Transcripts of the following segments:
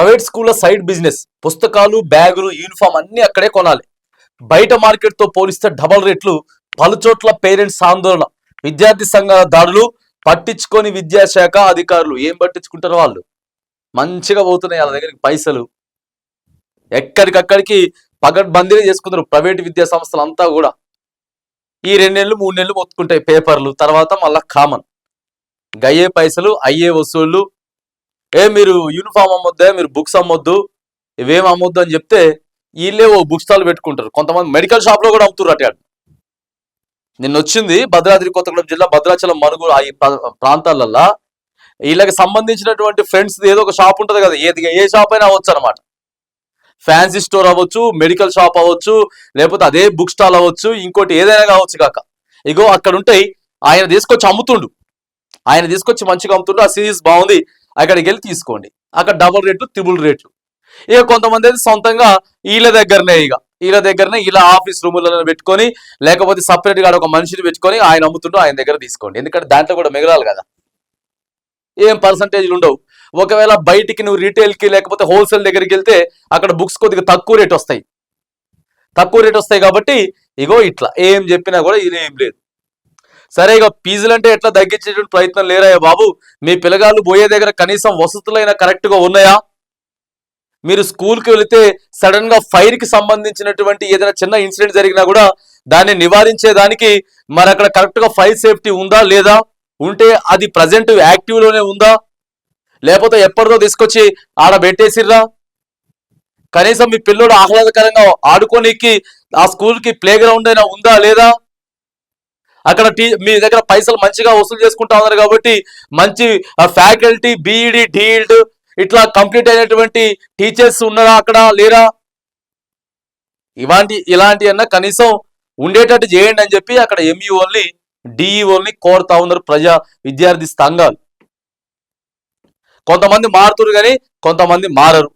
Private స్కూల్లో side business పుస్తకాలు బ్యాగులు యూనిఫామ్ అన్ని అక్కడే కొనాలి. బయట మార్కెట్తో పోలిస్తే డబల్ రేట్లు పలుచోట్ల పేరెంట్స్ ఆందోళన. విద్యార్థి సంఘాల దాడులు పట్టించుకొని విద్యాశాఖ అధికారులు ఏం పట్టించుకుంటారు వాళ్ళు? మంచిగా పోతున్నాయి వాళ్ళ దగ్గరికి పైసలు. ఎక్కడికక్కడికి పగడ్బందీగా చేసుకుంటారు ప్రైవేట్ విద్యా సంస్థలు అంతా కూడా. ఈ రెండు నెలలు మూడు నెలలు మొత్తుకుంటాయి పేపర్లు తర్వాత మళ్ళా కామన్. గయ్యే పైసలు అయ్యే వసూళ్ళు ఏ మీరు యూనిఫామ్ అమ్మొద్దే? మీరు బుక్స్ అమ్మొద్దు? ఇవేం అమ్మొద్దు అని చెప్తే వీళ్ళే ఓ బుక్ స్టాల్ పెట్టుకుంటారు. కొంతమంది మెడికల్ షాప్లో కూడా అమ్ముతున్నారు అటు నిన్న వచ్చింది భద్రాద్రి కొత్తగూడెం జిల్లా భద్రాచలం మరుగు ఆ ఈ ప్రాంతాలల్లో. వీళ్ళకి సంబంధించినటువంటి ఫ్రెండ్స్ ఏదో ఒక షాప్ ఉంటుంది కదా ఏది ఏ షాప్ అయినా అవ్వచ్చు అనమాట ఫ్యాన్సీ స్టోర్ అవ్వచ్చు మెడికల్ షాప్ అవ్వచ్చు లేకపోతే అదే బుక్ స్టాల్ అవ్వచ్చు ఇంకోటి ఏదైనా కావచ్చు కాక. ఇగో అక్కడ ఉంటాయి ఆయన తీసుకొచ్చి అమ్ముతుండు. ఆయన తీసుకొచ్చి మంచిగా అమ్ముతుండు ఆ సిరీస్ బాగుంది. అక్కడికి వెళ్ళి తీసుకోండి. అక్కడ డబుల్ రేట్లు త్రిబుల్ రేట్లు ఇక కొంతమంది అయితే సొంతంగా వీళ్ళ దగ్గరనే ఇక. వీళ్ళ దగ్గరనే ఇలా ఆఫీస్ రూములలో పెట్టుకొని లేకపోతే సపరేట్గా ఒక మనిషిని పెట్టుకొని ఆయన అమ్ముతుంటూ ఆయన దగ్గర తీసుకోండి. ఎందుకంటే దాంట్లో కూడా మిగలాలి కదా. ఏం పర్సంటేజ్లు ఉండవు. ఒకవేళ బయటికి నువ్వు రీటైల్కి లేకపోతే హోల్సేల్ దగ్గరికి వెళ్తే అక్కడ బుక్స్ కొద్దిగా తక్కువ రేట్ వస్తాయి. తక్కువ రేట్ వస్తాయి కాబట్టి ఇగో ఇట్లా. ఏం చెప్పినా కూడా ఇది ఏం లేదు. సరే ఇక ఫీజులు అంటే ఎట్లా తగ్గించేటువంటి ప్రయత్నం లేరాయా బాబు? మీ పిల్లగాళ్ళు పోయే దగ్గర కనీసం వసతులైనా కరెక్ట్గా ఉన్నాయా? మీరు స్కూల్కి వెళితే సడన్గా ఫైర్కి సంబంధించినటువంటి ఏదైనా చిన్న ఇన్సిడెంట్ జరిగినా కూడా దాన్ని నివారించేదానికి మరి అక్కడ కరెక్ట్గా ఫైర్ సేఫ్టీ ఉందా లేదా? ఉంటే అది ప్రజెంట్ యాక్టివ్లోనే ఉందా? లేకపోతే ఎప్పటిదో తీసుకొచ్చి ఆడ పెట్టేసిర్రా? కనీసం మీ పిల్లోడు ఆహ్లాదకరంగా ఆడుకోనికి ఆ స్కూల్కి ప్లే గ్రౌండ్ అయినా ఉందా లేదా? అక్కడ టీ మీ దగ్గర పైసలు మంచిగా వసూలు చేసుకుంటా ఉన్నారు కాబట్టి మంచి ఫ్యాకల్టీ బీఈడి డీల్డ్ ఇట్లా కంప్లీట్ అయినటువంటి టీచర్స్ ఉన్నారా అక్కడ లేరా? ఇలాంటి ఇలాంటివన్న కనీసం ఉండేటట్టు చేయండి అని చెప్పి అక్కడ ఎంఈఓల్ని డిఈఓల్ని కోరుతా ఉన్నారు ప్రజా విద్యార్థి సంఘాలు. కొంతమంది మారుతురు కానీ కొంతమంది మారరు.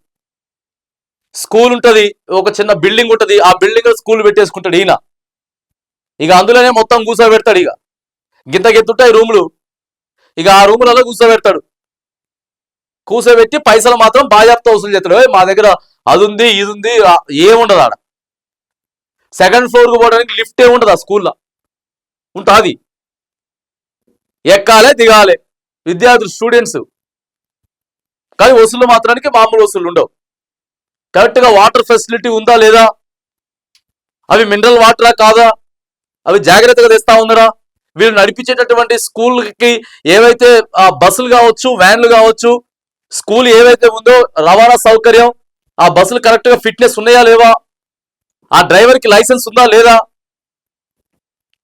స్కూల్ ఉంటుంది ఒక చిన్న బిల్డింగ్ ఉంటుంది ఆ బిల్డింగ్ స్కూల్ పెట్టేసుకుంటాడు ఈయన. ఇక అందులోనే మొత్తం కూర్చోబెడతాడు ఇక. గింత గెత్తుంటాయి రూములు. ఇక ఆ రూములలో కూర్చోబెడతాడు కూర్చోబెట్టి పైసలు మాత్రం బాజాప్తా వసూలు చేస్తాడు. మా దగ్గర అది ఉంది ఇది ఉంది ఏముండదు ఆడ. సెకండ్ ఫ్లోర్కి పోవడానికి లిఫ్ట్ ఏముండదు ఉండదు ఆ స్కూల్లో. ఉంటుంది. ఎక్కాలే దిగాలే. విద్యార్థులు స్టూడెంట్స్. కానీ వసూలు మాత్రానికి మామూలు వసూలు ఉండవు. కరెక్ట్గా వాటర్ ఫెసిలిటీ ఉందా లేదా? అవి మినరల్ వాటరా కాదా? అవి జాగ్రత్తగా తెస్తా ఉన్నారా? వీళ్ళు నడిపించేటటువంటి స్కూల్కి ఏవైతే ఆ బస్సులు కావచ్చు వ్యాన్లు కావచ్చు స్కూల్ ఏవైతే ఉందో రవాణా సౌకర్యం ఆ బస్సులు కరెక్ట్గా ఫిట్నెస్ ఉన్నాయా లేవా? ఆ డ్రైవర్కి లైసెన్స్ ఉందా లేదా?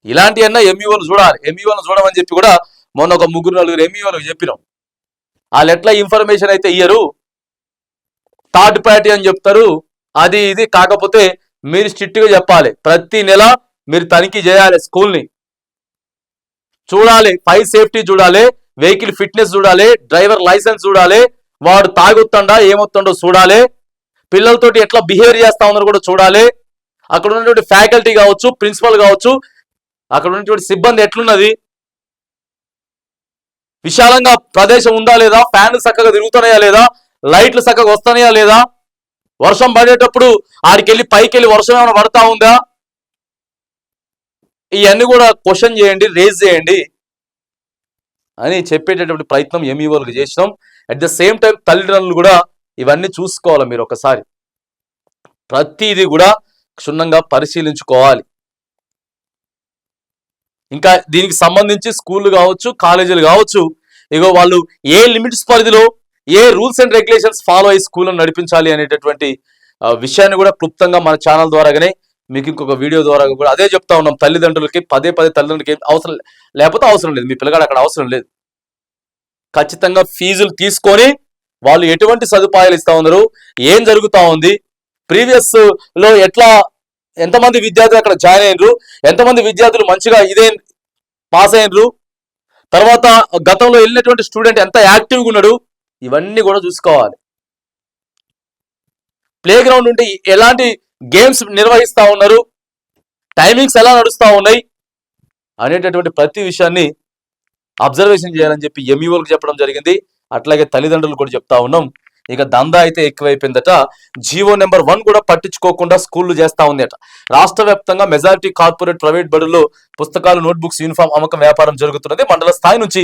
ఇలాంటి అన్నా ఎంఈఓలు చూడాలి. ఎంఈఓలు చూడమని చెప్పి కూడా మొన్న ఒక ముగ్గురు నలుగురు ఎంఈఓలకు చెప్పినాం. వాళ్ళు ఎట్లా ఇన్ఫర్మేషన్ అయితే ఇయ్యరు. థర్డ్ పార్టీ అని చెప్తారు. అది ఇది కాకపోతే మీరు స్ట్రిక్ట్గా చెప్పాలి. ప్రతి నెల మీరు తనిఖీ చేయాలి స్కూల్ని. చూడాలి ఫైర్ సేఫ్టీ చూడాలి వెహికల్ ఫిట్నెస్ చూడాలి డ్రైవర్ లైసెన్స్ చూడాలి వాడు తాగుతుండా ఏమవుతుండో చూడాలి పిల్లలతోటి ఎట్లా బిహేవ్ చేస్తా ఉన్నారో కూడా చూడాలి. అక్కడ ఉన్నటువంటి ఫ్యాకల్టీ కావచ్చు ప్రిన్సిపల్ కావచ్చు అక్కడ ఉన్నటువంటి సిబ్బంది ఎట్లున్నది? విశాలంగా ప్రదేశం ఉందా లేదా? ఫ్యాన్లు చక్కగా తిరుగుతున్నాయా లేదా? లైట్లు చక్కగా వస్తున్నాయా లేదా? వర్షం పడేటప్పుడు ఆడికెళ్ళి పైకి వెళ్ళి వర్షం ఏమైనా పడతా ఉందా? ఇవన్నీ కూడా క్వశ్చన్ చేయండి రేజ్ చేయండి అని చెప్పేటటువంటి ప్రయత్నం ఎంఈఓలకు చేసినాం. అట్ ద సేమ్ టైం తల్లిదండ్రులు కూడా ఇవన్నీ చూసుకోవాలి మీరు ఒకసారి. ప్రతిదీ కూడా క్షుణ్ణంగా పరిశీలించుకోవాలి. ఇంకా దీనికి సంబంధించి స్కూళ్ళు కావచ్చు కాలేజీలు కావచ్చు ఇగో వాళ్ళు ఏ లిమిట్స్ పరిధిలో ఏ రూల్స్ అండ్ రెగ్యులేషన్స్ ఫాలో అయ్యి స్కూళ్ళను నడిపించాలి అనేటటువంటి విషయాన్ని కూడా క్లుప్తంగా మన ఛానల్ ద్వారాగానే మీకు ఇంకొక వీడియో ద్వారా కూడా అదే చెప్తా ఉన్నాం తల్లిదండ్రులకి పదే పదే తల్లిదండ్రులకి అవసరం లేకపోతే అవసరం లేదు మీ పిల్లగాడు అక్కడ అవసరం లేదు. ఖచ్చితంగా ఫీజులు తీసుకొని వాళ్ళు ఎటువంటి సదుపాయాలు ఇస్తా ఉన్నారు ఏం జరుగుతూ ఉంది ప్రీవియస్లో ఎట్లా ఎంతమంది విద్యార్థులు అక్కడ జాయిన్ అయినరు ఎంతమంది విద్యార్థులు మంచిగా ఇదే పాస్ అయినరు తర్వాత గతంలో వెళ్ళినటువంటి స్టూడెంట్ ఎంత యాక్టివ్గా ఉన్నాడు ఇవన్నీ కూడా చూసుకోవాలి. ప్లే గ్రౌండ్ ఉంటే ఎలాంటి గేమ్స్ నిర్వహిస్తూ ఉన్నారు. టైమింగ్స్ ఎలా నడుస్తూ ఉన్నాయి అనేటటువంటి ప్రతి విషయాన్ని అబ్జర్వేషన్ చేయాలని చెప్పి ఎంఈఓలకు చెప్పడం జరిగింది. అట్లాగే తల్లిదండ్రులు కూడా చెప్తా ఉన్నాం. ఇక దందా అయితే ఎక్కువైపోయిందట. జీవో నెంబర్ వన్ కూడా పట్టించుకోకుండా స్కూళ్ళు చేస్తా ఉంది అట రాష్ట్ర వ్యాప్తంగా మెజారిటీ కార్పొరేట్ ప్రైవేట్ బడుల్లో పుస్తకాలు నోట్బుక్స్ యూనిఫామ్ అమ్మకం వ్యాపారం జరుగుతున్నది. మండల స్థాయి నుంచి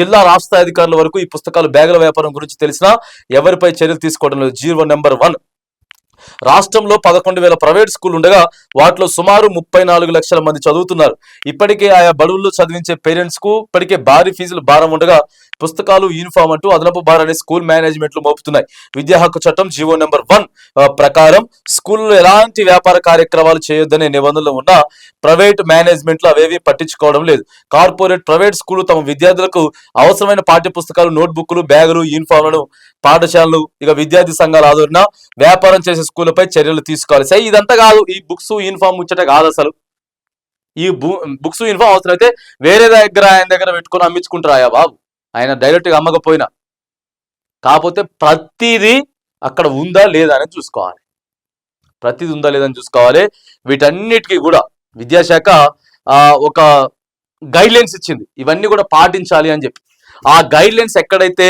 జిల్లా రాష్ట్ర అధికారుల వరకు ఈ పుస్తకాలు బ్యాగుల వ్యాపారం గురించి తెలిసినా ఎవరిపై చర్యలు తీసుకోవడం లేదు. జీవో నెంబర్ వన్ రాష్ట్రంలో పదకొండు వేల ప్రైవేట్ స్కూల్ ఉండగా వాటిలో సుమారు ముప్పై నాలుగు లక్షల మంది చదువుతున్నారు. ఇప్పటికే ఆయా బడుల్లో చదివించే పేరెంట్స్కు ఇప్పటికే భారీ ఫీజులు భారం ఉండగా పుస్తకాలు యూనిఫామ్ అంటూ అదనపు భారాన్ని స్కూల్ మేనేజ్మెంట్లు మోపుతున్నాయి. విద్యా హక్కు చట్టం జీవో నెంబర్ వన్ ప్రకారం స్కూల్లో ఎలాంటి వ్యాపార కార్యక్రమాలు చేయొద్దనే నిబంధనలు ఉన్నా ప్రైవేట్ మేనేజ్మెంట్లు అవేవి పట్టించుకోవడం లేదు. కార్పొరేట్ ప్రైవేట్ స్కూల్ తమ విద్యార్థులకు అవసరమైన పాఠ్య పుస్తకాలు నోట్బుక్లు బ్యాగులు యూనిఫామ్లను పాఠశాలలు ఇక విద్యార్థి సంఘాల ఆదరణ వ్యాపారం చేసే స్కూళ్ళపై చర్యలు తీసుకోవాలి. సరే ఇదంతా కాదు. ఈ బుక్స్ యూనిఫామ్ ముచ్చట కాదు అసలు. ఈ బుక్స్ యూనిఫామ్ అవసరం అయితే వేరే దగ్గర ఆయన దగ్గర పెట్టుకొని అమ్మించుకుంటారా బాబు. ఆయన డైరెక్ట్గా అమ్మకపోయినా. కాకపోతే ప్రతిదీ అక్కడ ఉందా లేదా అనేది చూసుకోవాలి. ప్రతిదీ ఉందా లేదా అని చూసుకోవాలి. వీటన్నిటికీ కూడా విద్యాశాఖ ఒక గైడ్ లైన్స్ ఇచ్చింది. ఇవన్నీ కూడా పాటించాలి అని చెప్పి. ఆ గైడ్ లైన్స్ ఎక్కడైతే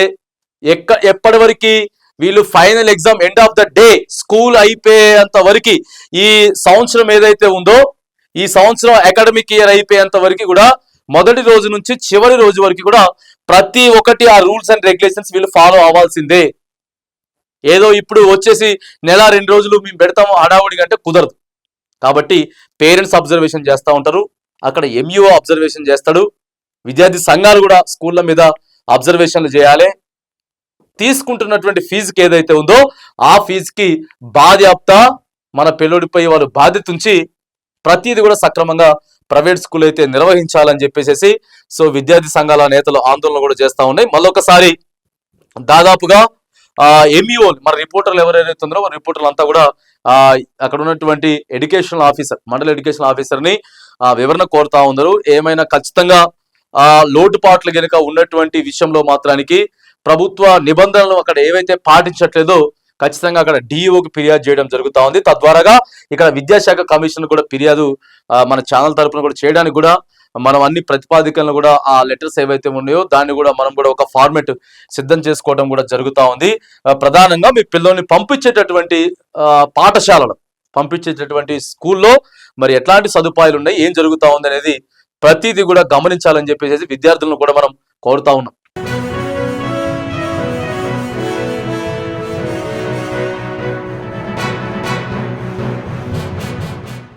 ఎక్క ఎప్పటి వరకు వీళ్ళు final exam end of the day school అయిపోయేంత వరకు ఈ సంవత్సరం ఏదైతే ఉందో ఈ సంవత్సరం అకాడమిక్ ఇయర్ అయిపోయేంత వరకు కూడా మొదటి రోజు నుంచి చివరి రోజు వరకు కూడా ప్రతి ఒక్కటి ఆ రూల్స్ అండ్ రెగ్యులేషన్స్ వీళ్ళు ఫాలో అవ్వాల్సిందే. ఏదో ఇప్పుడు వచ్చేసి నెల రెండు రోజులు మేము పెడతాము హడావుడి అంటే కుదరదు. కాబట్టి పేరెంట్స్ అబ్జర్వేషన్ చేస్తూ ఉంటారు. అక్కడ ఎంఈఓ అబ్జర్వేషన్ చేస్తాడు. విద్యార్థి సంఘాలు కూడా స్కూళ్ళ మీద అబ్జర్వేషన్లు చేయాలి. తీసుకుంటున్నటువంటి ఫీజుకి ఏదైతే ఉందో ఆ ఫీజుకి బాధ్యాప్త మన పిల్లడిపై వాళ్ళు బాధ్యత ఉంచి ప్రతిది కూడా సక్రమంగా ప్రైవేట్ స్కూల్ అయితే నిర్వహించాలని చెప్పేసి సో విద్యార్థి సంఘాల నేతలు ఆందోళన కూడా చేస్తూ ఉన్నాయి. మళ్ళొకసారి దాదాపుగా ఎంఈఓ మన రిపోర్టర్లు ఎవరైతే ఉన్నారో మన రిపోర్టర్లు అంతా కూడా ఆ, అక్కడ ఉన్నటువంటి ఎడ్యుకేషనల్ ఆఫీసర్ మండల ఎడ్యుకేషన్ ఆఫీసర్ని ఆ, వివరణ కోరుతా ఉన్నారు. ఏమైనా ఖచ్చితంగా ఆ లోటుపాట్లు గనుక ఉన్నటువంటి విషయంలో మాత్రానికి ప్రభుత్వ నిబంధనలు అక్కడ ఏవైతే పాటించట్లేదో ఖచ్చితంగా అక్కడ డిఈఓకి ఫిర్యాదు చేయడం జరుగుతా ఉంది. తద్వారాగా ఇక్కడ విద్యాశాఖ కమిషన్ కూడా ఫిర్యాదు మన ఛానల్ తరపున కూడా చేయడానికి కూడా మనం అన్ని ప్రతిపాదికలను కూడా ఆ లెటర్స్ ఏవైతే ఉన్నాయో దాన్ని కూడా మనం కూడా ఒక ఫార్మెట్ సిద్ధం చేసుకోవడం కూడా జరుగుతా ఉంది. ప్రధానంగా మీ పిల్లల్ని పంపించేటటువంటి పాఠశాలలు పంపించేటటువంటి స్కూల్లో మరి ఎట్లాంటి సదుపాయాలు ఉన్నాయి ఏం జరుగుతా ఉంది అనేది ప్రతిదీ కూడా గమనించాలని చెప్పేసి విద్యార్థులను కూడా మనం కోరుతా ఉన్నాం.